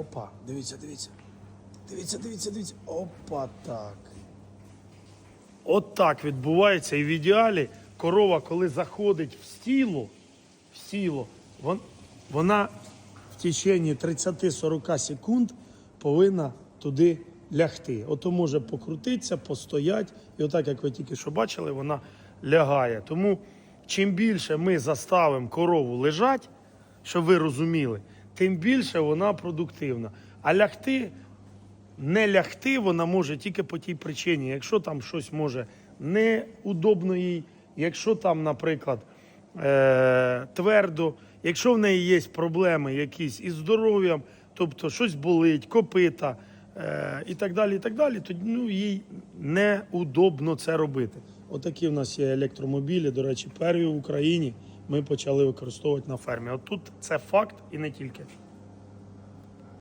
Опа, дивіться, дивіться. Дивіться, дивіться, дивіться. Опа, так. От так відбувається. І в ідеалі корова, коли заходить в стіло, в стіло, вон, вона в течение 30-40 секунд повинна туди лягти. Ото може покрутитися, постоять. І отак, як ви тільки що бачили, вона лягає. Тому чим більше ми заставимо корову лежати, щоб ви розуміли, тим більше вона продуктивна. А лягти не лягти вона може тільки по тій причині, якщо там щось може неудобно їй, якщо там, наприклад, е- твердо, якщо в неї є проблеми якісь із здоров'ям, тобто щось болить, копита е- і так далі, і так далі, то ну, їй неудобно це робити. Отакі в нас є електромобілі, до речі, перві в Україні ми почали використовувати на фермі. От тут це факт і не тільки.